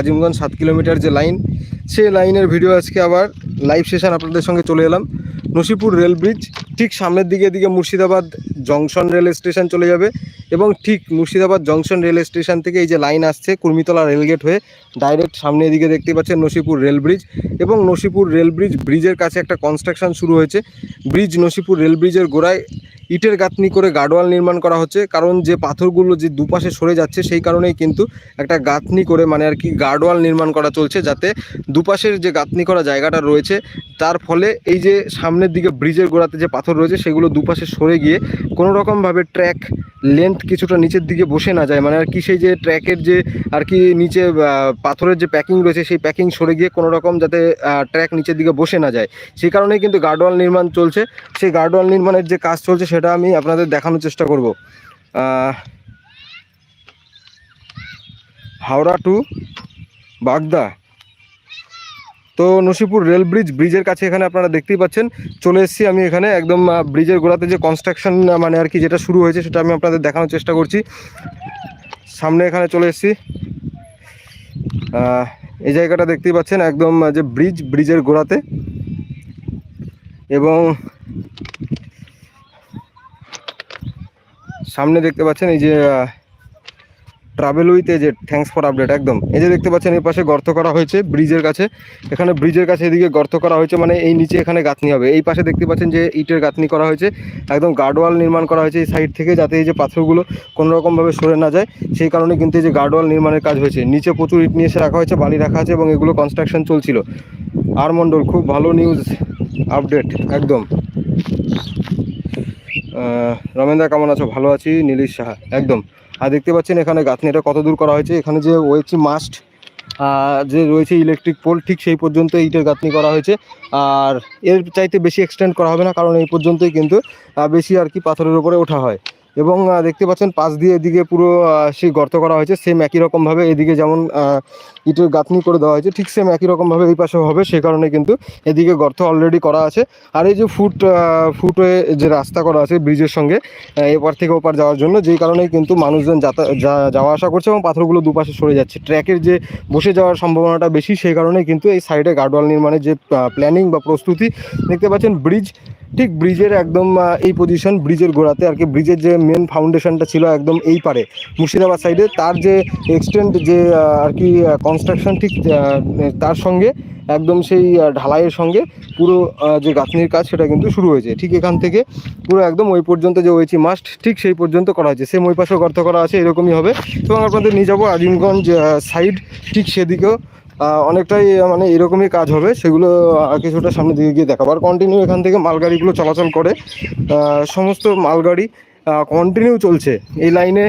আজিমগঞ্জ সাত কিলোমিটার যে লাইন সে লাইনের ভিডিও আজকে আবার লাইভ সেশন আপনাদের সঙ্গে চলে এলাম। নসিপুর রেল ব্রিজ ঠিক সামনের দিকে দিকে মুর্শিদাবাদ জংশন রেল স্টেশন চলে যাবে। এবং ঠিক মুর্শিদাবাদ জংশন রেল স্টেশন থেকে এই যে লাইন আসছে কুর্মিতলা রেলগেট হয়ে, ডাইরেক্ট সামনে এদিকে দেখতে পাচ্ছেন নসিপুর রেল ব্রিজ এবং নসিপুর রেল ব্রিজ ব্রিজের কাছে একটা কনস্ট্রাকশন শুরু হয়েছে। ব্রিজ নসিপুর রেল ব্রিজের গোড়ায় ইটের গাঁথনি করে গার্ডওয়াল নির্মাণ করা হচ্ছে, কারণ যে পাথরগুলো যে দুপাশে সরে যাচ্ছে সেই কারণেই কিন্তু একটা গাঁথনি করে মানে আর কি গার্ডওয়াল নির্মাণ করা চলছে যাতে দুপাশের যে গাঁথনি করা জায়গাটা রয়েছে, তার ফলে এই যে সামনের দিকে ব্রিজের গোড়াতে যে পাথর রয়েছে সেগুলো দুপাশে সরে গিয়ে কোনো রকমভাবে ট্র্যাক লেন্থ কিছুটা নিচের দিকে বসে না যায়। মানে আর কি সেই যে ট্র্যাকের যে আর কি নিচে পাথরের যে প্যাকিং রয়েছে, সেই প্যাকিং সরে গিয়ে কোনো রকম যাতে ট্র্যাক নিচের দিকে বসে না যায়। সেই কারণেই কিন্তু গার্ডওয়াল নির্মাণ চলছে। সেই গার্ডওয়াল নির্মাণের যে কাজ চলছে, সেটা আমি আপনাদের দেখানোর চেষ্টা করব। হাওড়া টু বাগদা। তো নসিপুর রেল ব্রিজ, ব্রিজের কাছে এখানে আপনারা দেখতেই পাচ্ছেন। চলে এসেছি আমি এখানে একদম ব্রিজের গোড়াতে যে কনস্ট্রাকশন মানে আর কি যেটা শুরু হয়েছে সেটা আমি আপনাদের দেখানোর চেষ্টা করছি। সামনে এখানে চলে এসেছি। এই জায়গাটা দেখতেই পাচ্ছেন একদম যে ব্রিজ, ব্রিজের গোড়াতে। এবং সামনে দেখতে পাচ্ছেন এই যে ট্রাভেল উইথ যে থ্যাংকস ফর আপডেট একদম। এই যে দেখতে পাচ্ছেন এই পাশে গর্ত করা হয়েছে ব্রিজের কাছে। এখানে ব্রিজের কাছে এদিকে গর্ত করা হয়েছে মানে এই নিচে এখানে গাঁথনি হবে। এই পাশে দেখতে পাচ্ছেন যে ইটের গাঁথনি করা হয়েছে। একদম গার্ডওয়াল নির্মাণ করা হয়েছে এই সাইড থেকে যাতে এই যে পাথরগুলো কোনো রকমভাবে সরে না যায়। সেই কারণে কিন্তু এই যে গার্ডওয়াল নির্মাণের কাজ হয়েছে। নিচে প্রচুর ইট নিয়ে এসে রাখা হয়েছে বালি রাখা আছে এবং এগুলো কনস্ট্রাকশন চলছিল। আর মণ্ডল খুব ভালো নিউজ আপডেট একদম। আহ, রমেনদা কেমন আছো? ভালো আছি? নীলিশ সাহা একদম। আর দেখতে পাচ্ছেন এখানে গাঁথনিটা কত দূর করা হয়েছে। এখানে যে ওয়েছি মাস্ট যে রয়েছে ইলেকট্রিক পোল ঠিক সেই পর্যন্ত ইটের গাঁথনি করা হয়েছে। আর এর চাইতে বেশি এক্সটেন্ড করা হবে না, কারণ এই পর্যন্তই কিন্তু বেশি আর কি পাথরের উপরে ওঠা হয়। এবং দেখতে পাচ্ছেন পাশ দিয়ে এদিকে পুরো সেই গর্ত করা হয়েছে সেম একই রকমভাবে এদিকে যেমন ইটের গাঁথনি করে দেওয়া হয়েছে। ঠিক সেম একই রকমভাবে এই পাশে হবে সেই কারণে কিন্তু এদিকে গর্ত অলরেডি করা আছে। আর এই যে ফুট ফুটওয়ে যে রাস্তা করা আছে ব্রিজের সঙ্গে এপার থেকে ওপার যাওয়ার জন্য, যেই কারণেই কিন্তু মানুষজন যাওয়া আসা করছে এবং পাথরগুলো দুপাশে সরে যাচ্ছে। ট্র্যাকের যে বসে যাওয়ার সম্ভাবনাটা বেশি, সেই কারণেই কিন্তু এই সাইডে গার্ডওয়াল নির্মাণের যে প্ল্যানিং বা প্রস্তুতি, দেখতে পাচ্ছেন ব্রিজ, ঠিক ব্রিজের একদম এই পজিশন ব্রিজের গোড়াতে আর কি, ব্রিজের যে মেন ফাউন্ডেশনটা ছিল একদম এই পারে, মুর্শিদাবাদ সাইডে তার যে এক্সটেন্ড যে আর কি কনস্ট্রাকশন ঠিক তার সঙ্গে, একদম সেই ঢালাইয়ের সঙ্গে পুরো যে গাঁথনির কাজ সেটা কিন্তু শুরু হয়েছে। ঠিক এখান থেকে পুরো একদম ওই পর্যন্ত যে ওয়েচি মাস্ট ঠিক সেই পর্যন্ত করা হয়েছে। সেম ওই পাশেও গর্ত করা আছে, এরকমই হবে। এবং আপনাদের নিয়ে যাব আজিমগঞ্জ সাইড ঠিক সেদিকেও। অনেকটাই মানে এরকমই কাজ হবে, সেগুলো কিছুটা সামনে দিকে গিয়ে দেখাবো। আর কন্টিনিউ এখান থেকে মালগাড়িগুলো চলাচল করে সমস্ত মালগাড়ি কন্টিনিউ চলছে। এই লাইনে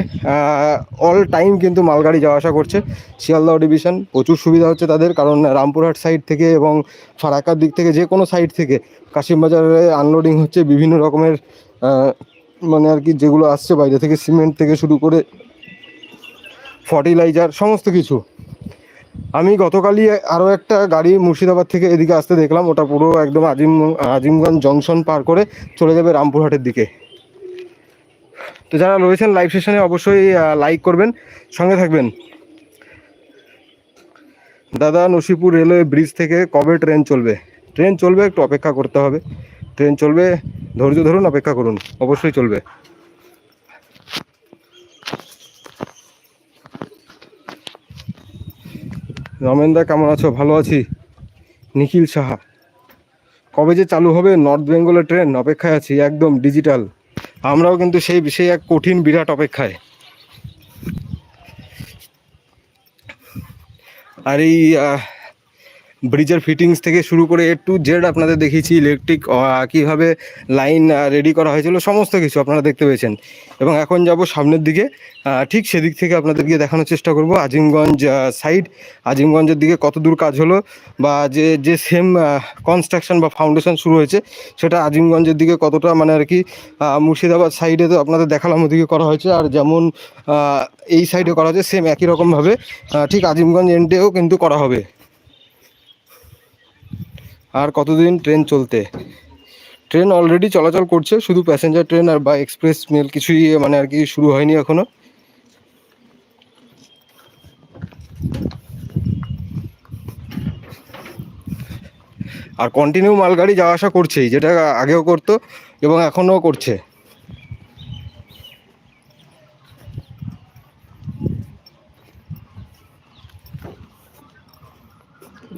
অল টাইম কিন্তু মালগাড়ি যাওয়া আসা করছে। শিয়ালদহ ডিভিশন প্রচুর সুবিধা হচ্ছে তাদের, কারণ রামপুরহাট সাইড থেকে এবং ফারাক্কার দিক থেকে যে কোনো সাইড থেকে কাশিমবাজারে আনলোডিং হচ্ছে বিভিন্ন রকমের মানে আর কি যেগুলো আসছে বাইরে থেকে সিমেন্ট থেকে শুরু করে ফার্টিলাইজার সমস্ত কিছু। আমি গতকালই আরও একটা গাড়ি মুর্শিদাবাদ থেকে এদিকে আসতে দেখলাম, ওটা পুরো একদম আজিম, আজিমগঞ্জ জংশন পার করে চলে যাবে রামপুরহাটের দিকে। তো যারা রয়েছেন লাইভ সেশনে অবশ্যই লাইক করবেন, সঙ্গে থাকবেন। দাদা, নসিপুর রেলওয়ে ব্রিজ থেকে কবে ট্রেন চলবে? ট্রেন চলবে, একটু অপেক্ষা করতে হবে। ট্রেন চলবে, ধৈর্য ধরুন, অপেক্ষা করুন, অবশ্যই চলবে। রমেনদা কেমন আছো? ভালো আছি। নিখিল সাহা। কবে যে চালু হবে নর্থ বেঙ্গলের ট্রেন অপেক্ষায় আছি, একদম ডিজিটাল আমরাও কিন্তু সেই সেই এক কঠিন বিরাট অপেক্ষায়। আর এই ব্রিজের ফিটিংস থেকে শুরু করে এ টু জেড আপনাদের দেখিয়েছি ইলেকট্রিক কীভাবে লাইন রেডি করা হয়েছিল, সমস্ত কিছু আপনারা দেখতে পেয়েছেন। এবং এখন যাব সামনের দিকে ঠিক সেদিক থেকে আপনাদেরকে দেখানোর চেষ্টা করব, আজিমগঞ্জ সাইড আজিমগঞ্জের দিকে কত দূর কাজ হলো বা যে যে সেম কনস্ট্রাকশন বা ফাউন্ডেশন শুরু হয়েছে, সেটা আজিমগঞ্জের দিকে কতটা মানে আর কি মুর্শিদাবাদ সাইডে তো আপনাদের দেখালাম, ওদিকে করা হয়েছে। আর যেমন এই সাইডে করা হয়েছে সেম একই রকমভাবে ঠিক আজিমগঞ্জ এন্ডেও কিন্তু করা হবে। আর কতদিন ট্রেন চলতে? ট্রেন অলরেডি চলাচল করছে, শুধু প্যাসেঞ্জার ট্রেন আর বা এক্সপ্রেস মেল কিছুই মানে আর কি শুরু হয়নি এখনও। আর কন্টিনিউ মালগাড়ি যাওয়া আসা করছেই, যেটা আগেও করতো এবং এখনও করছে।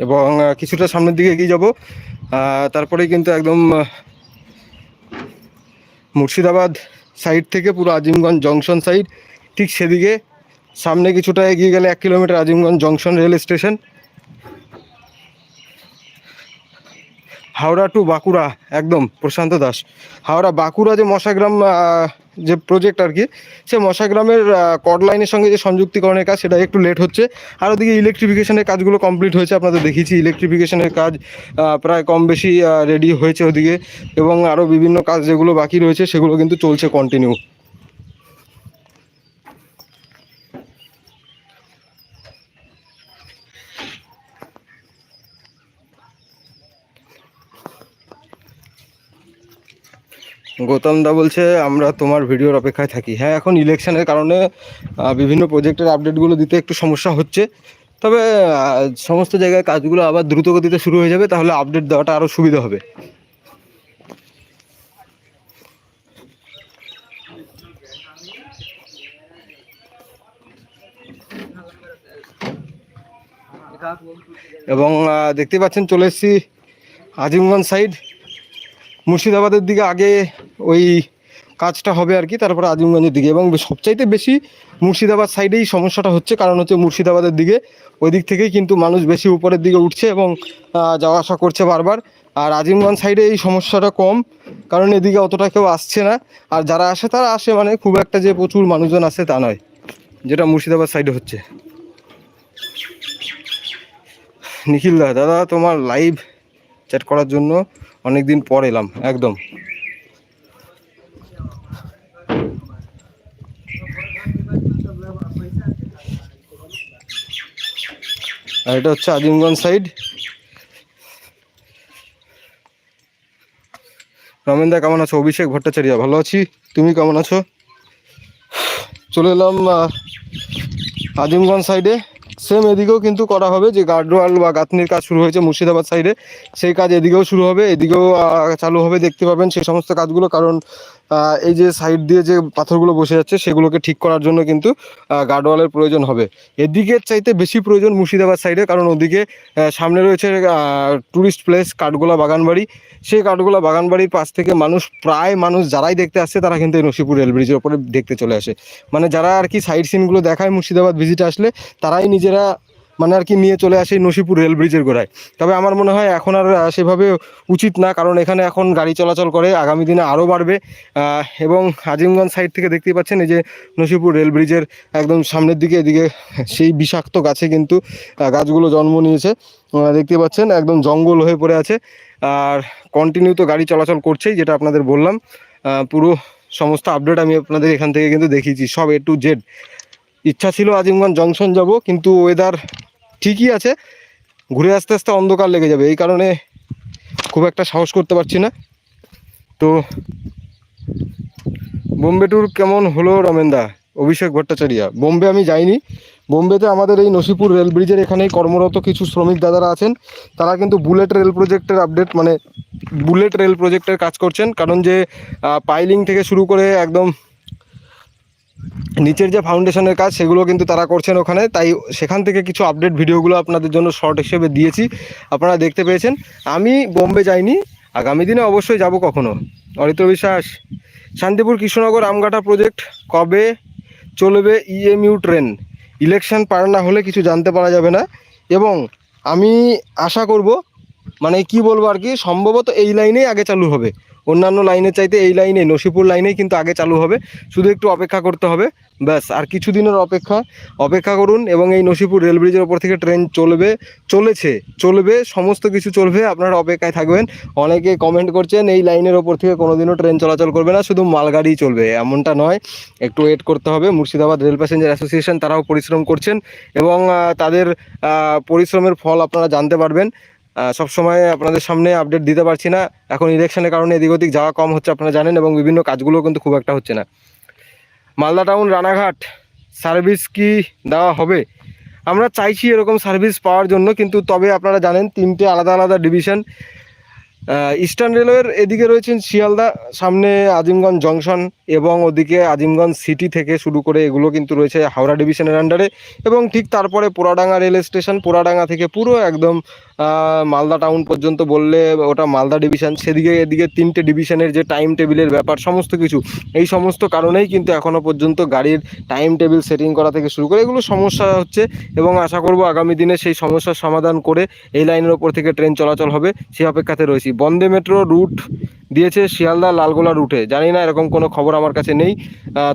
এবং কিছুটা সামনের দিকে এগিয়ে যাব। তারপরে কিন্তু একদম মুর্শিদাবাদ সাইড থেকে পুরো আজিমগঞ্জ জংশন সাইড, ঠিক সেদিকে। সামনে কিছুটা এগিয়ে গেলে এক kilometre Azimganj junction rail station. Howrah to Bankura, একদম প্রশান্ত দাস। হাওড়া বাঁকুড়া যে মশাগ্রাম যে প্রজেক্ট আর কি, সে মশাগ্রামের কড লাইনের সঙ্গে যে সংযুক্তিকরণের কাজ, সেটা একটু লেট হচ্ছে। আর ওদিকে ইলেকট্রিফিকেশনের কাজগুলো কমপ্লিট হয়েছে, আপনাদের দেখিয়েছি। ইলেকট্রিফিকেশনের কাজ প্রায় কম বেশি রেডি হয়েছে ওদিকে। এবং আরও বিভিন্ন কাজ যেগুলো বাকি রয়েছে, সেগুলো কিন্তু চলছে কন্টিনিউ গৌতম দা বলছে, আমরা তোমার ভিডিওর অপেক্ষায় থাকি। হ্যাঁ এখন ইলেকশনের কারণে বিভিন্ন প্রজেক্টের আপডেটগুলো দিতে একটু সমস্যা হচ্ছে। তবে সমস্ত জায়গায় কাজগুলো আবার দ্রুত গতিতে শুরু হয়ে যাবে, তাহলে আপডেট দেওয়াটা আরও সুবিধা হবে। এবং দেখতে পাচ্ছেন, চলে এসেছি আজিমগঞ্জ সাইড মুর্শিদাবাদের দিকে আগে ওই কাজটা হবে আর কি, তারপরে আজিমগঞ্জের দিকে। এবং সবচাইতে বেশি মুর্শিদাবাদ সাইডেই সমস্যাটা হচ্ছে, কারণ হচ্ছে মুর্শিদাবাদের দিকে ওই দিক থেকেই কিন্তু মানুষ বেশি উপরের দিকে উঠছে এবং যাওয়া আসা করছে বারবার। আর আজিমগঞ্জ সাইডে এই সমস্যাটা কম, কারণ এদিকে অতটা কেউ আসছে না। আর যারা আসে, তারা আসে মানে খুব একটা যে প্রচুর মানুষজন আসে তা নয়, যেটা মুর্শিদাবাদ সাইডে হচ্ছে। নিখিল দা, দাদা, তোমার লাইভ চ্যাট করার জন্য অনেক দিন পর এলাম, একদম। আর এটা হচ্ছে আজিমগঞ্জ সাইড। রমেন দা, কেমন আছো? অভিষেক ভট্টাচার্য, ভালো আছি? তুমি কেমন আছো? চলে এলাম আজিমগঞ্জ সাইডে। সেম এদিকেও কিন্তু করা হবে যে গার্ডওয়াল বা গাঁথনির কাজ শুরু হয়েছে মুর্শিদাবাদ সাইডে সেই কাজ এদিকেও শুরু হবে, এদিকেও চালু হবে, দেখতে পাবেন সেই সমস্ত কাজগুলো। কারণ এই যে সাইড দিয়ে যে পাথরগুলো বসে যাচ্ছে, সেগুলোকে ঠিক করার জন্য কিন্তু গার্ডওয়ালের প্রয়োজন হবে। এদিকের চাইতে বেশি প্রয়োজন মুর্শিদাবাদ সাইডে কারণ ওদিকে সামনে রয়েছে ট্যুরিস্ট প্লেস কাঠগোলা বাগানবাড়ি। সেই কাঠগোলা বাগানবাড়ির পাশ থেকে মানুষ, প্রায় মানুষ যারাই দেখতে আসছে তারা কিন্তু এই নসিপুর রেল ব্রিজের ওপরে দেখতে চলে আসে। মানে যারা আর কি সাইড সিনগুলো দেখায় মুর্শিদাবাদ ভিজিটে আসলে, তারাই নিজেরা মানে আর কি নিয়ে চলে আসে নসিপুর রেল ব্রিজের গোড়ায়। তবে আমার মনে হয় এখন আর সেভাবে উচিত না, কারণ এখানে এখন গাড়ি চলাচল করে, আগামী দিনে আরও বাড়বে। এবং আজিমগঞ্জ সাইড থেকে দেখতেই পাচ্ছেন এই যে নসিপুর রেল ব্রিজের একদম সামনের দিকে, এদিকে সেই বিষাক্ত গাছে কিন্তু গাছগুলো জন্ম নিয়েছে। দেখতে পাচ্ছেন একদম জঙ্গল হয়ে পড়ে আছে। আর কন্টিনিউ তো গাড়ি চলাচল করছেই, যেটা আপনাদের বললাম। পুরো সমস্ত আপডেট আমি আপনাদের এখান থেকে কিন্তু দেখিয়েছি, সব এ টু জেড ইচ্ছা ছিল আজিমগঞ্জ জংশন যাব, কিন্তু ওয়েদার ঠিকই আছে। ঘুরে আসতে আসতে অন্ধকার লেগে যাবে, এই কারণে খুব একটা সাহস করতে পারছি না। তো বোম্বে ট্যুর কেমন হলো রমেনদা? অভিষেক ভট্টাচার্য, বোম্বে আমি যাইনি। বোম্বেতে আমাদের এই নসিপুর রেল ব্রিজের এখানেই কর্মরত কিছু শ্রমিক দাদারা আছেন। তারা কিন্তু বুলেট রেল প্রজেক্টের আপডেট মানে বুলেট রেল প্রজেক্টের কাজ করছেন। কারণ যে পাইলিং থেকে শুরু করে একদম নিচের যে ফাউন্ডেশনের কাজ, সেগুলো কিন্তু তারা করছেন ওখানে। তাই সেখান থেকে কিছু আপডেট ভিডিওগুলো আপনাদের জন্য শর্ট হিসেবে দিয়েছি। আপনারা দেখতে পেয়েছেন। আমি বোম্বে যাইনি। আগামী দিনে অবশ্যই যাব কখনো। অরিত্র বিশ্বাস, শান্তিপুর কৃষ্ণনগর আমগাটা প্রজেক্ট কবে চলবে ইএমইউ ট্রেন ইলেকশন পার না হলে কিছু জানতে পারা যাবে না। এবং আমি আশা করব মানে কি বলব আর কি, সম্ভবত এই লাইনেই আগে চালু হবে। অন্যান্য লাইনের চাইতে এই লাইনে, নসিপুর লাইনেই কিন্তু আগে চালু হবে। শুধু একটু অপেক্ষা করতে হবে, ব্যাস। আর কিছু দিনের অপেক্ষা অপেক্ষা করুন এবং এই নসিপুর রেল ব্রিজের ওপর থেকে ট্রেন চলবে, চলেছে, চলবে, সমস্ত কিছু চলবে, আপনারা অপেক্ষায় থাকবেন। অনেকে কমেন্ট করছেন, এই লাইনের ওপর থেকে কোনোদিনও ট্রেন চলাচল করবে না, শুধু মালগাড়ি চলবে। এমনটা নয়, একটু ওয়েট করতে হবে। মুর্শিদাবাদ রেল প্যাসেঞ্জার অ্যাসোসিয়েশন তারাও পরিশ্রম করছেন এবং তাদের পরিশ্রমের ফল আপনারা জানতে পারবেন। আহ, সবসময় আপনাদের সামনে আপডেট দিতে পারছি না। এখন ইলেকশনের কারণে এদিক ওদিক যাওয়া কম হচ্ছে আপনারা জানেন এবং বিভিন্ন কাজগুলোও কিন্তু খুব একটা হচ্ছে না। মালদা টাউন রানাঘাট সার্ভিস কি দেওয়া হবে? আমরা চাইছি এরকম সার্ভিস পাওয়ার জন্য কিন্তু তবে আপনারা জানেন তিনটে আলাদা আলাদা ডিভিশন ইস্টার্ন রেলওয়ের এদিকে রয়েছেন শিয়ালদা সামনে আজিমগঞ্জ জংশন এবং ওদিকে আজিমগঞ্জ সিটি থেকে শুরু করে এগুলো কিন্তু রয়েছে হাওড়া ডিভিশনের আন্ডারে এবং ঠিক তারপরে পোড়াডাঙ্গা রেল স্টেশন পোড়াডাঙ্গা থেকে পুরো একদম মালদা টাউন পর্যন্ত বললে ওটা মালদা ডিভিশন সেদিকে এদিকে তিনটে ডিভিশনের যে টাইম টেবিলের ব্যাপার, সমস্ত কিছু। এই সমস্ত কারণেই কিন্তু এখনও পর্যন্ত গাড়ির টাইম টেবিল সেটিং করা থেকে শুরু করে এগুলো সমস্যা হচ্ছে এবং আশা করব আগামী দিনে সেই সমস্যার সমাধান করে এই লাইনের ওপর থেকে ট্রেন চলাচল হবে। সেই অপেক্ষাতে রয়েছি। বন্দে মেট্রো রুট দিয়েছে শিয়ালদা, লালগোলা রুটে জানি না এরকম কোনো খবর আমার কাছে নেই।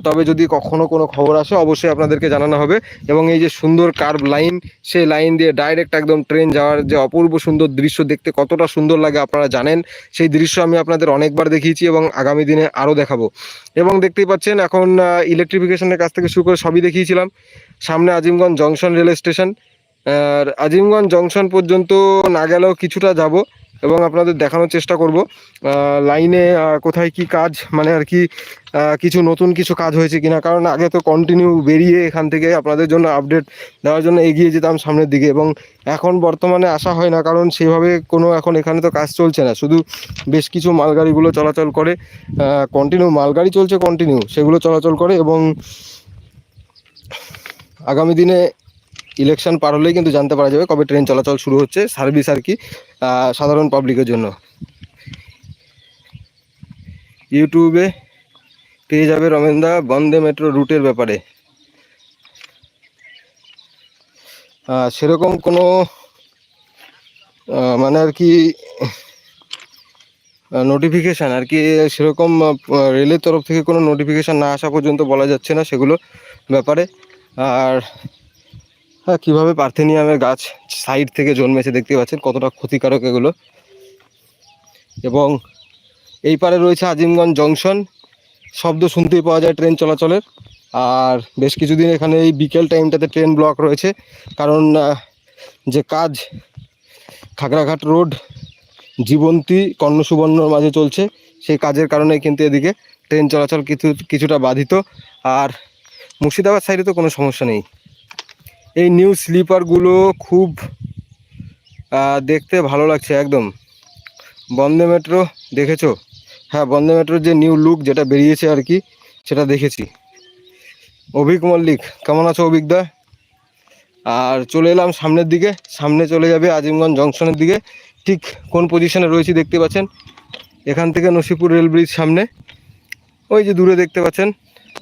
তবে যদি কখনো কোনো খবর আসে, অবশ্যই আপনাদেরকে জানানো হবে। এবং এই যে সুন্দর কার্ভ লাইন সেই লাইন দিয়ে ডাইরেক্ট একদম ট্রেন যাওয়ার যে অপূর্ব সুন্দর দৃশ্য দেখতে কতটা সুন্দর লাগে আপনারা জানেন। সেই দৃশ্য আমি আপনাদের অনেকবার দেখিয়েছি এবং আগামী দিনে আরও দেখাবো। এবং দেখতেই পাচ্ছেন এখন ইলেকট্রিফিকেশনের কাছ থেকে শুরু করে সবই দেখিয়েছিলাম। সামনে আজিমগঞ্জ জংশন রেল স্টেশন আর আজিমগঞ্জ জংশন পর্যন্ত না গেলেও কিছুটা যাব। এবং আপনাদের দেখানোর চেষ্টা করব লাইনে কোথায় কি কাজ মানে আর কি কিছু নতুন কিছু কাজ হয়েছে কিনা, কারণ আগে তো কন্টিনিউ বেরিয়ে এখান থেকে আপনাদের জন্য আপডেট দেওয়ার জন্য এগিয়ে যেতাম সামনের দিকে এবং এখন বর্তমানে আসা হয় না, কারণ সেভাবে কোনো এখন এখানে তো কাজ চলছে না। শুধু বেশ কিছু মালগাড়িগুলো চলাচল করে কন্টিনিউ মালগাড়ি চলছে কন্টিনিউ সেগুলো চলাচল করে এবং আগামী দিনে ইলেকশন পার হলেই কিন্তু জানতে পারা যাবে কবে ট্রেন চলাচল শুরু হচ্ছে, সার্ভিস আর কি সাধারণ পাবলিকের জন্য। ইউটিউবে পেয়ে যাবে রমেনদা বন্দে মেট্রো রুটের ব্যাপারে। সেরকম কোনো মানে আর কি নোটিফিকেশান আর কি, সেরকম রেলের তরফ থেকে কোনো নোটিফিকেশান না আসা পর্যন্ত বলা যাচ্ছে না সেগুলো ব্যাপারে। আর হ্যাঁ কীভাবে পার্থেনিয়ামের গাছ সাইড থেকে জন্মেছে দেখতে পাচ্ছেন, কতটা ক্ষতিকারক এগুলো। এবং এই পারে রয়েছে আজিমগঞ্জ জংশন, শব্দ শুনতেই পাওয়া যায় ট্রেন চলাচলের। আর বেশ কিছুদিন এখানে এই বিকেল টাইমটাতে ট্রেন ব্লক রয়েছে, কারণ যে কাজ খাগড়াঘাট রোড, জীবন্তী কর্ণসুবর্ণর মাঝে চলছে, সেই কাজের কারণে কিন্তু এদিকে ট্রেন চলাচল কিছু, কিছুটা বাধিত। আর মুর্শিদাবাদ সাইডে তো কোনো সমস্যা নেই। এই নিউ স্লিপারগুলো খুব দেখতে ভালো লাগছে একদম। বন্দে মেট্রো দেখেছ? হ্যাঁ বন্দে মেট্রোর যে নিউ লুক যেটা বেরিয়েছে আর কি, সেটা দেখেছি। অভিক মল্লিক, কেমন আছো অভিক দা? আর চলে এলাম সামনের দিকে, সামনে চলে যাবে আজিমগঞ্জ জংশনের দিকে। ঠিক কোন পজিশনে রয়েছি দেখতে পাচ্ছেন? এখান থেকে নসিপুর রেল ব্রিজ সামনে। ওই যে দূরে দেখতে পাচ্ছেন,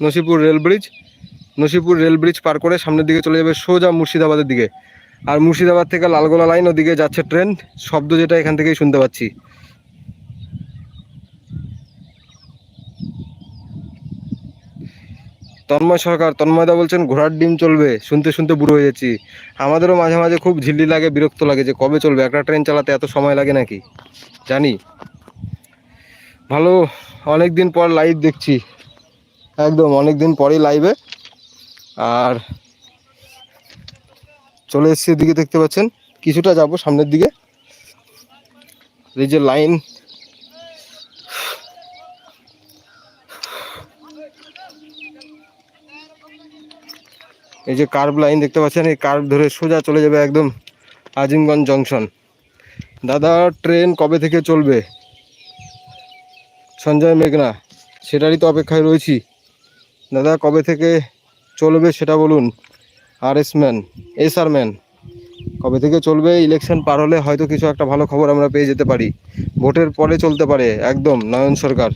Nasipur rail bridge Nasipur rail bridge পার করে সামনের দিকে চলে যাবে সোজা মুর্শিদাবাদের দিকে। আর মুর্শিদাবাদ থেকে লালগোলা লাইন ওদিকে যাচ্ছে ট্রেন শব্দ যেটা এখান থেকেই শুনতে পাচ্ছি। তন্ময় সরকার তন্ময়দা বলছেন, ঘোড়ার ডিম চলবে, শুনতে শুনতে বুড়ো হয়ে যাচ্ছি। আমাদেরও মাঝে মাঝে খুব ঝিল্লি লাগে, বিরক্ত লাগে যে কবে চলবে, একটা ট্রেন চালাতে এত সময় লাগে নাকি? জানি। ভালো অনেক দিন পর লাইভ দেখছি। একদম অনেক দিন পরেই লাইভে আর চলে এসেছি এদিকে দেখতে পাচ্ছেন। কিছুটা যাব সামনের দিকে। এই যে লাইন। এই যে কার্ভ লাইন দেখতে পাচ্ছেন, এই কার্ভ ধরে সোজা চলে যাবে একদম আজিমগঞ্জ জংশন। দাদা, ট্রেন কবে থেকে চলবে? সঞ্জয় মেঘনা, সেটারই তো অপেক্ষায় রয়েছি। দাদা, কবে থেকে চলবে সেটা বলুন আর S man S R man কবে থেকে চলবে ইলেকশন পার হলে হয়তো কিছু একটা ভালো খবর আমরা পেয়ে যেতে পারি। ভোটের পরে চলতে পারে, একদম, নয়ন সরকার।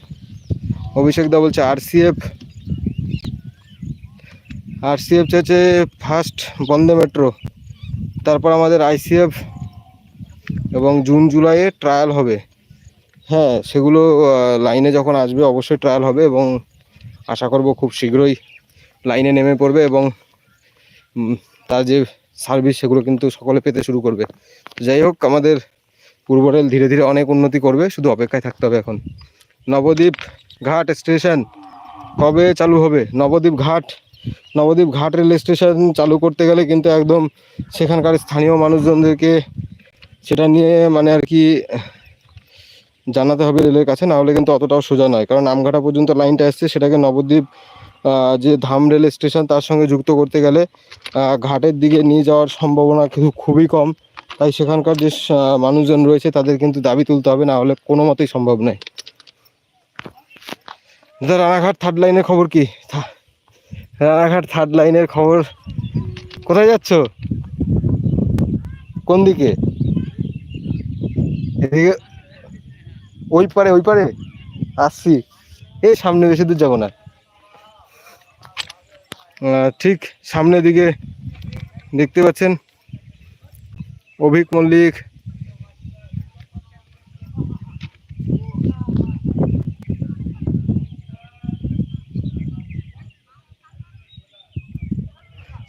অভিষেক দা বলছে আরসিএফ আরসিএফ চাইছে ফার্স্ট বন্দে মেট্রো। তারপর আমাদের আইসিএফ এবং জুন, জুলাইয়ে ট্রায়াল হবে। হ্যাঁ সেগুলো লাইনে যখন আসবে, অবশ্যই ট্রায়াল হবে এবং আশা করব খুব শীঘ্রই লাইনে নেমে পড়বে এবং তার যে সার্ভিস সেগুলো কিন্তু সকলে পেতে শুরু করবে। যাই হোক, আমাদের পূর্ব রেল ধীরে ধীরে অনেক উন্নতি করবে, শুধু অপেক্ষায় থাকতে হবে এখন। নবদ্বীপ ঘাট স্টেশন কবে চালু হবে? নবদ্বীপ ঘাট নবদ্বীপ ঘাট রেল স্টেশন চালু করতে গেলে কিন্তু একদম সেখানকার স্থানীয় মানুষজনদেরকে সেটা নিয়ে মানে আর কি জানাতে হবে রেলের কাছে, না হলে কিন্তু অতটাও সোজা নয়। কারণ আমঘাটা পর্যন্ত লাইনটা আসছে সেটাকে নবদ্বীপ যে ধাম রেল স্টেশন তার সঙ্গে যুক্ত করতে গেলে ঘাটের দিকে নিয়ে যাওয়ার সম্ভাবনা কিন্তু খুবই কম। তাই সেখানকার যে মানুষজন রয়েছে তাদের কিন্তু দাবি তুলতে হবে, না হলে কোনো মতেই সম্ভব নয়। দাদা, রানাঘাট থার্ড লাইনের খবর কি? রানাঘাট থার্ড লাইনের খবর কোথায় যাচ্ছ? কোন দিকে? এদিকে ওই পারে ওই পারে? আসছি। এই সামনে বেশি দূর যাব না। ঠিক সামনের দিকে দেখতে পাচ্ছেন অভিক মল্লিক।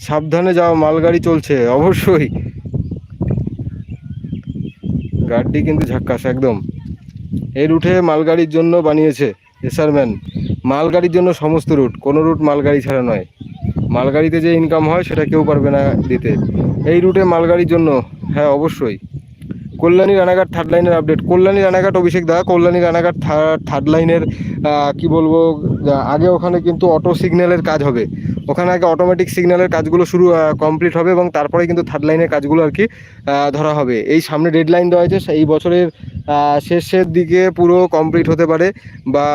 সাবধানে যাও, মালগাড়ি চলছে, অবশ্যই। গাড়িটি কিন্তু ঝাক্কাস একদম। এই রুটে মালগাড়ির জন্য বানিয়েছে এসারম্যান মালগাড়ির জন্য সমস্ত রুট, কোনো রুট মালগাড়ি ছাড়া নয়। মালগাড়িতে যে ইনকাম হয়, সেটা কেউ পারবে না দিতে। এই রুটে মালগাড়ির জন্য হ্যাঁ অবশ্যই। কল্যাণী রানাঘাট থার্ড লাইনের update Kalyani Ranaghat, Abhishek da, Kalyani Ranaghat third third লাইনের কি বলব আগে ওখানে কিন্তু অটো সিগন্যালের কাজ হবে। ওখানে আগে অটোমেটিক সিগন্যালের কাজগুলো শুরু কমপ্লিট হবে এবং তারপরে কিন্তু থার্ড লাইনের কাজগুলো আর কি ধরা হবে। এই সামনে ডেড লাইন দেওয়া হয়েছে এই বছরের শেষের দিকে পুরো কমপ্লিট হতে পারে বা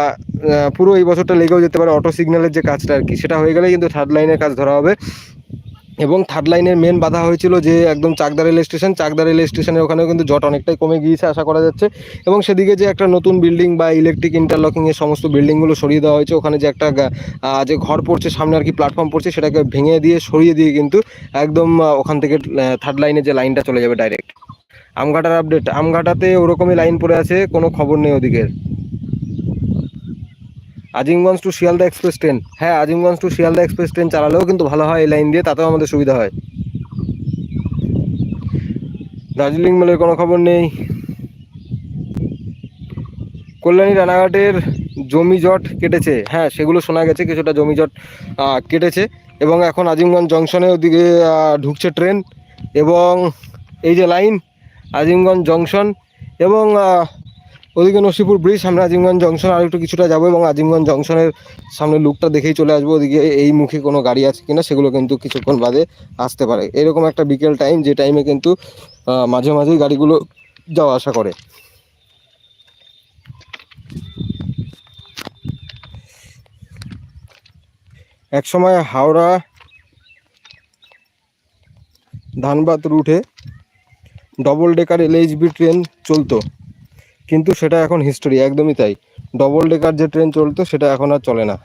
পুরো এই বছরটা লেগেও যেতে পারে অটো সিগন্যালের যে কাজটা আর কি, সেটা হয়ে গেলে কিন্তু থার্ড লাইনের কাজ ধরা হবে। এবং থার্ড লাইনের মেন বাধা হয়েছিল যে একদম Chakdah rail station Chakdah rail স্টেশনের ওখানেও কিন্তু জট অনেকটাই কমে গিয়েছে আশা করা যাচ্ছে। এবং সেদিকে যে একটা নতুন বিল্ডিং বা ইলেকট্রিক ইন্টারলকিংয়ের সমস্ত বিল্ডিংগুলো সরিয়ে দেওয়া হয়েছে, ওখানে যে একটা যে ঘর পড়ছে, সামনে আর কি প্ল্যাটফর্ম পড়ছে, সেটাকে ভেঙে দিয়ে, সরিয়ে দিয়ে কিন্তু একদম ওখান থেকে থার্ড লাইনে যে লাইনটা চলে যাবে ডাইরেক্ট আমঘাটার আপডেট আমঘাটাতে ওরকমই লাইন পড়ে আছে, কোনো খবর নেই ওদিকের। Azimganj to Sealdah express train হ্যাঁ Azimganj to Sealdah express train চালালেও কিন্তু ভালো হয় এই লাইন দিয়ে, তাতেও আমাদের সুবিধা হয়। দার্জিলিং মেলের কোনো খবর নেই। কল্যাণী রানাঘাটের জমি জট কেটেছে। হ্যাঁ সেগুলো শোনা গেছে, কিছুটা জমি জট কেটেছে। এবং এখন আজিমগঞ্জ জংশনে ওদিকে ঢুকছে ট্রেন এবং এই যে লাইন আজিমগঞ্জ জংশন এবং ওদিকে নসিপুর ব্রিজ, সামনে আজিমগঞ্জ জংশন, আর একটু কিছুটা যাব এবং আজিমগঞ্জ জংশনের সামনে লুকটা দেখেই চলে আসব। ওদিকে এই মুখে কোনো গাড়ি আছে কিনা সেগুলো কিন্তু কিছুক্ষণ বাদে আসতে পারে। এরকম একটা বিকেল টাইম, যে টাইমে কিন্তু মাঝে মাঝেই গাড়িগুলো যাওয়া আসা করে। এক সময় হাওড়া ধানবাদ রুটে ডবল ডেকার এলএইচবি ট্রেন চলতো। কিন্তু সেটা এখন হিস্টোরি একদমই তাই। ডবল ডেকার যে ট্রেন চলতো, সেটা এখন আর চলে না।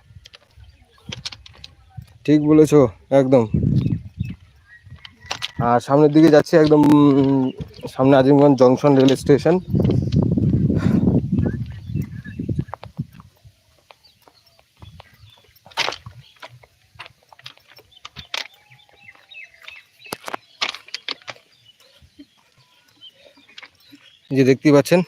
ঠিক বলেছ, একদম। আর সামনের দিকে যাচ্ছি একদম সামনে আজিমগঞ্জ জংশন রেল স্টেশন। যে দেখতেই পাচ্ছেন।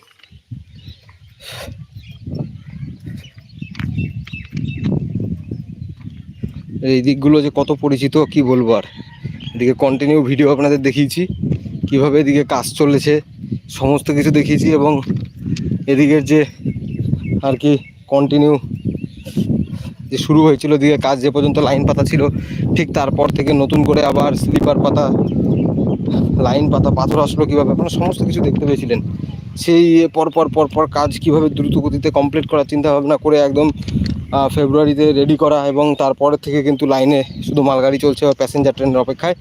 এই দিকগুলো যে কত পরিচিত, কি বলব আর? এদিকে কন্টিনিউ ভিডিও আপনাদের দেখিয়েছি, কীভাবে এদিকে কাজ চলেছে, সমস্ত কিছু দেখিয়েছি এবং এদিকের যে আর কি কন্টিনিউ যে শুরু হয়েছিল দিকে কাজ যে পর্যন্ত লাইন পাতা ছিল, ঠিক তারপর থেকে নতুন করে আবার স্লিপার পাতা লাইন পাতা, পাথর আসলো কীভাবে, আপনারা সমস্ত কিছু দেখতে পেয়েছিলেন। সেই পরপর পর পর পর কাজ কীভাবে দ্রুত গতিতে কমপ্লিট চিন্তা ভাবনা করে একদম ফেব্রুয়ারিতে রেডি করা এবং তারপরে থেকে কিন্তু লাইনে শুধু মালগাড়ি চলছে বা প্যাসেঞ্জার ট্রেনের অপেক্ষায়,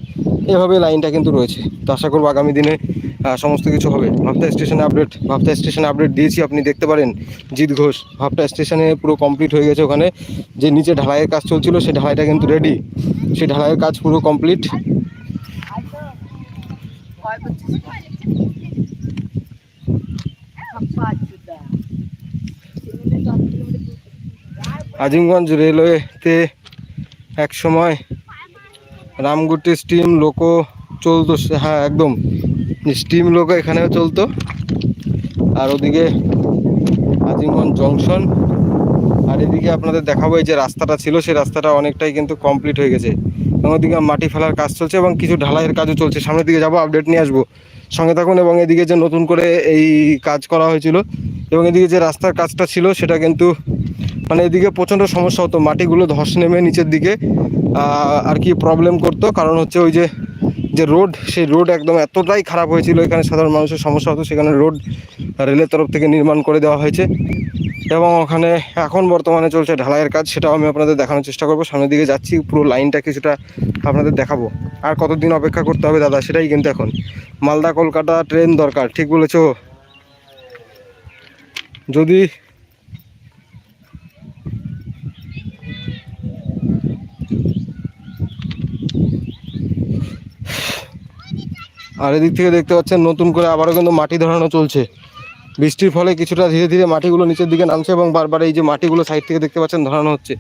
এভাবে লাইনটা কিন্তু রয়েছে। তো আশা করব আগামী দিনে সমস্ত কিছু হবে। ভাবতা স্টেশনে আপডেট ভাবতা স্টেশনে আপডেট দিয়েছি, আপনি দেখতে পারেন জিৎ ঘোষ। ভাবতা স্টেশনে পুরো কমপ্লিট হয়ে গেছে ওখানে। যে নিচে ঢালাইয়ের কাজ চলছিল সেই ঢালাইটা কিন্তু রেডি সেই ঢালাইয়ের কাজ পুরো কমপ্লিট আজিমগঞ্জ রেলওয়েতে এক সময় রামগুটি স্টিম লোকো চলতো হ্যাঁ একদম। স্টিম লোকো এখানেও চলতো। আর ওদিকে আজিমগঞ্জ জংশন। আর এদিকে আপনাদের দেখাবো, এই যে রাস্তাটা ছিল, সেই রাস্তাটা অনেকটাই কিন্তু কমপ্লিট হয়ে গেছে। এবং ওদিকে মাটি ফেলার কাজ চলছে এবং কিছু ঢালাইয়ের কাজও চলছে। সামনের দিকে যাব, আপডেট নিয়ে আসব। সঙ্গে থাকুন এবং এদিকে যে নতুন করে এই কাজ করা হয়েছিল এবং এদিকে যে রাস্তার কাজটা ছিল, সেটা কিন্তু মানে এদিকে প্রচণ্ড সমস্যা হতো। মাটিগুলো ধস নেমে নিচের দিকে আর কি প্রবলেম করতো। কারণ হচ্ছে ওই যে যে রোড, সেই রোড একদম এতটাই খারাপ হয়েছিল। এখানে সাধারণ মানুষের সমস্যা হতো, সেখানে রোড, রেলের তরফ থেকে নির্মাণ করে দেওয়া হয়েছে। এবং ওখানে এখন বর্তমানে চলছে ঢালাইয়ের কাজ, সেটাও আমি আপনাদের দেখানোর চেষ্টা করব। সামনের দিকে যাচ্ছি, পুরো লাইনটা কিছুটা আপনাদের দেখাবো। আর কতদিন অপেক্ষা করতে হবে দাদা, সেটাই কিন্তু এখন। মালদা কলকাতা ট্রেন দরকার, ঠিক বলেছ? যদি আর এদিক থেকে দেখতে পাচ্ছেন নতুন করে আবারও কিন্তু মাটি ধরানো চলছে। বৃষ্টির ফলে কিছুটা ধীরে ধীরে মাটিগুলো নিচের দিকে নামছে এবং বারবার এই যে মাটিগুলো সাইড থেকে দেখতে পাচ্ছেন, ধরানো হচ্ছে।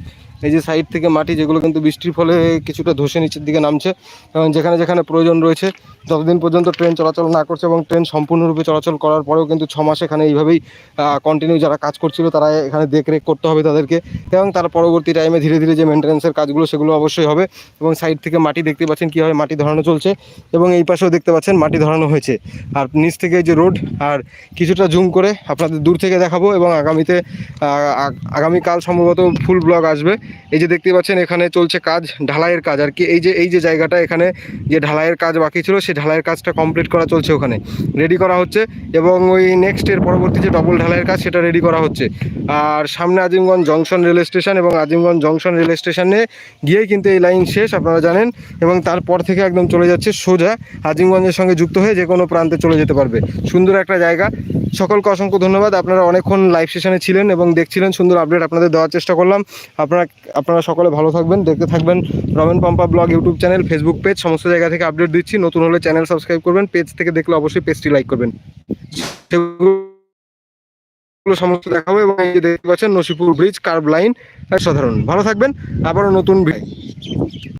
এই যে সাইড থেকে মাটি যেগুলো কিন্তু বৃষ্টির ফলে কিছুটা ধসে নিচের দিকে নামছে এবং যেখানে যেখানে প্রয়োজন রয়েছে, যতদিন পর্যন্ত ট্রেন চলাচল না করছে এবং ট্রেন সম্পূর্ণরূপে চলাচল করার পরেও কিন্তু ছ মাস এখানে এইভাবেই কন্টিনিউ যারা কাজ করছিল তারা এখানে দেখরেখ করতে হবে তাদেরকে এবং তার পরবর্তী টাইমে ধীরে ধীরে যে মেনটেন্যান্সের কাজগুলো সেগুলো অবশ্যই হবে এবং সাইড থেকে মাটি দেখতে পাচ্ছেন কীভাবে মাটি ধরানো চলছে এবং এই পাশেও দেখতে পাচ্ছেন মাটি ধরানো হয়েছে। আর নিচ থেকে যে রোড আর কিছুটা জুম করে আপনাদের দূর থেকে দেখাবো এবং আগামীতে আগ- আগামীকাল সম্ভবত ফুল ব্লগ আসবে। এই যে দেখতে পাচ্ছেন, এখানে চলছে কাজ, ঢালাইয়ের কাজ আর কি। এই যে এই যে জায়গাটা, এখানে যে ঢালাইয়ের কাজ বাকি ছিল, সেই ঢালাইয়ের কাজটা কমপ্লিট করা চলছে ওখানে। রেডি করা হচ্ছে এবং ওই নেক্সট এর পরবর্তী যে ডবল ঢালাইয়ের কাজ, সেটা রেডি করা হচ্ছে। আর সামনে আজিমগঞ্জ জংশন রেল স্টেশন এবং আজিমগঞ্জ জংশন রেল স্টেশনে গিয়েই কিন্তু এই লাইন শেষ, আপনারা জানেন। এবং তারপর থেকে একদম চলে যাচ্ছে সোজা আজিমগঞ্জের সঙ্গে যুক্ত হয়ে যে কোনো প্রান্তে চলে যেতে পারবে। সুন্দর একটা জায়গা। সকলকে অসংখ্য ধন্যবাদ। আপনারা অনেকক্ষণ লাইভ সেশনে ছিলেন এবং দেখছিলেন, সুন্দর আপডেট আপনাদের দেওয়ার চেষ্টা করলাম। আপনারা আপনারা সকলে ভালো থাকবেন, দেখতে থাকবেন Ramen Pampa blog, YouTube channel Facebook page সমস্ত জায়গা থেকে আপডেট দিচ্ছি। নতুন হলে চ্যানেল সাবস্ক্রাইব করবেন পেজ থেকে দেখলে অবশ্যই পেজটি লাইক করবেন। সমস্ত দেখাবো এবং এই যে দেখতে পাচ্ছেন, নসিপুর ব্রিজ কার্ভ লাইন সাধারণ। ভালো থাকবেন, আবারও নতুন